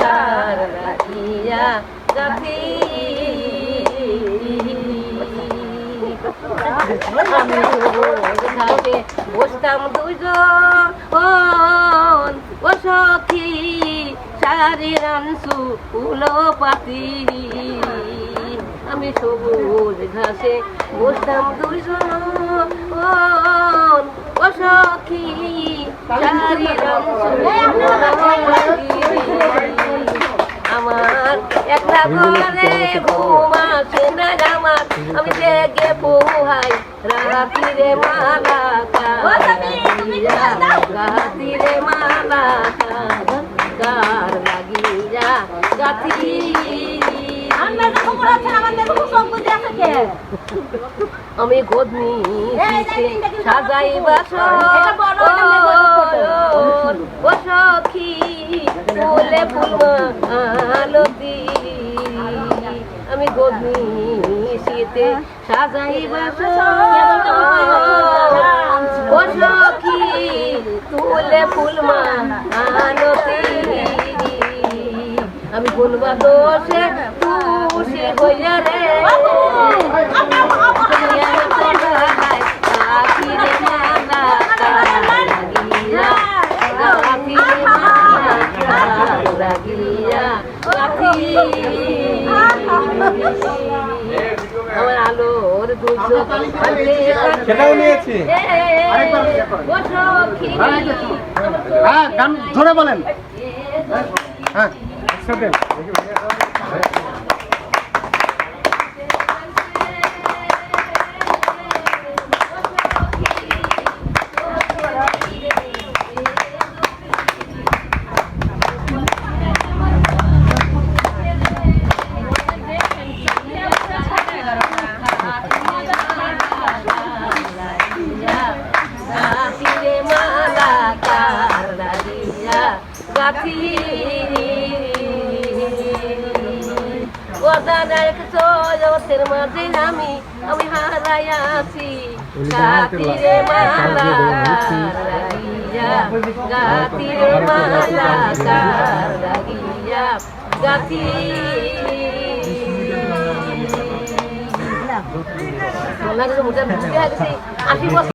কার লাগিয়া গাথি আমি ঘাটে বসতাম দুজন ও সখী সারি রানসু উলো পাতি। আমি সবুজ ঘাসে বসতাম দুজন ও সখী সারি রানসু একটা ঘরে ঘুম আসে না আমার আমি জেগে পোহাই। রাতিরে মালা রাতিরে মালা কার লাগিয়া গাথি আমি গদনি সাজাই বাস ও সখী ফুলে ফুল আলতি আমি গদনি শীতে সাজাই বাস ও সখী তুলে ফুল আলতি আমি বলবা দোষে তুষে হইয়া রে আলোর দুজো সেটাও নিয়েছি। হ্যাঁ গান ধরে বলেন। হ্যাঁ। গাথি ওদানের জগতের মাঝে আমি আমি হারাই আছি গাথিরে মালা গেছি আশি বছর